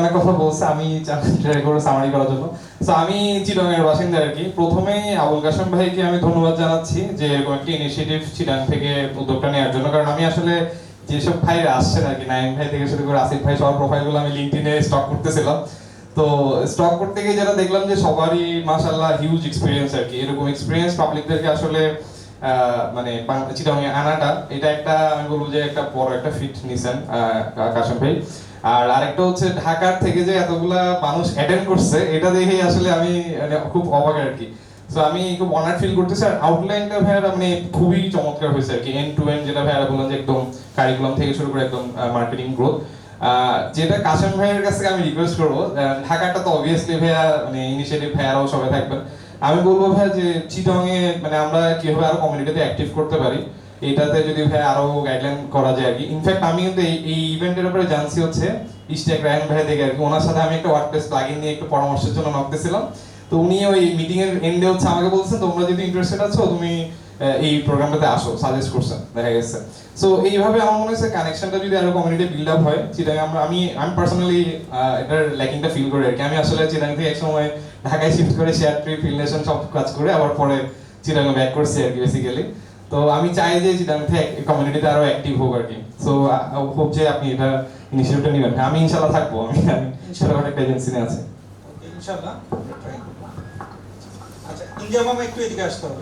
অনেক কথা বলছে, আমি ট্রাই করব সামারি করার জন্য। তো আমি চিটাং এর বাসিন্দা আর কি। প্রথমেই আবুল কাসেম ভাইকে আমি ধন্যবাদ জানাচ্ছি যে এরকম একটা ইনিশিয়েটিভ চিটাং থেকে উদ্যোগটা নেওয়ার জন্য। কারণ আমি আসলে যেসব ভাইরা আসছেন আর কি, নাইম ভাই থেকে শুরু করে আসিফ ভাই, সবার প্রোফাইলগুলো আমি লিঙ্কডিনে স্টক করতেছিলাম। তো স্টক করতে গিয়ে যেটা দেখলাম যে সবারই মাশাল্লাহ হিউজ এক্সপিরিয়েন্স আর কি। এরকম এক্সপিরিয়েন্স পাবলিকদেরকে আসলে মানে চিটাং আনাটা, এটা একটা, আমি বলব যে একটা বড় একটা ফিট নিছেন কাসেম ভাই। আর আরেকটা হচ্ছে ঢাকার থেকে যে এতগুলা মানুষ অ্যাটেন্ড করছে, এটা দেখেই আসলে আমি মানে খুব অবাক আর কি। তো আমি খুব অনার ফিল করতেছি, আর আউটলাইনটা ভাইয়ারা মানে খুবই চমৎকার হয়েছে আর কি। এন্ড টু এন্ড যেটা ভাইয়ারা বললেন যে একদম কারিকুলাম থেকে শুরু করে একদম মার্কেটিং গ্রোথ যেটা কাশেম ভাইয়ের কাছ আমি রিকোয়েস্ট করব ঢাকাটা তো অবভিয়াসলি ভাইয়া মানে ইনিশিয়েটিভ ভাইয়ারাও সবাই থাকবেন। আমি বলব ভাই যে চিটং এ মানে আমরা কীভাবে আরও কমিউনিটিতে অ্যাক্টিভ করতে পারি, এটাতে যদি ভাই আরও গাইডলাইন করা যায় আর কি। ইনফ্যাক্ট আমি কিন্তু এই ইভেন্টের উপরে জানছি হচ্ছে ইস্টেক রায়ন ভাই থেকে আর কি। ওনার সাথে আমি একটা ওয়ার্ডপ্রেস প্লাগইন নিয়ে একটু পরামর্শের জন্য নকতেছিলাম তো উনি ওই মিটিং এর এন্ডে হচ্ছে আমাকে বলছেন, তোমরা যদি ইন্টারেস্টেড আছো, তুমি এই প্রোগ্রামটাতে আসো সাজেস্ট করছেন দেখা গেছে। সো এইভাবে আমার মনে হচ্ছে কানেকশনটা যদি আরও কমিউনিটি বিল্ড আপ হয় চিটাং আমরা, আমি আমি পার্সোনালি এটার ল্যাকিংটা ফিল করি আর কি। আমি আসলে চিটাং থেকে এক সময় ঢাকায় শিফট করে শেয়ার ট্রি ফিল্ডেশন সব কাজ করে, আবার পরে চিটাং ব্যাক করছি আর কি বেসিক্যালি তো আমি চাই যে চিটাং থেকে কমিউনিটিতে আরও অ্যাক্টিভ হোক আর কি। সো হোপ যে আপনি এটা ইনিশিয়েটিভটা নেবেন। আমি ইনশাল্লাহ থাকব। আমি আমি ছোটখাটো একটা এজেন্সি নিয়ে আছে। ইনশাআল্লাহ। আচ্ছা ইন্ডিয়া মামা একটু এদিকে আসতে হবে।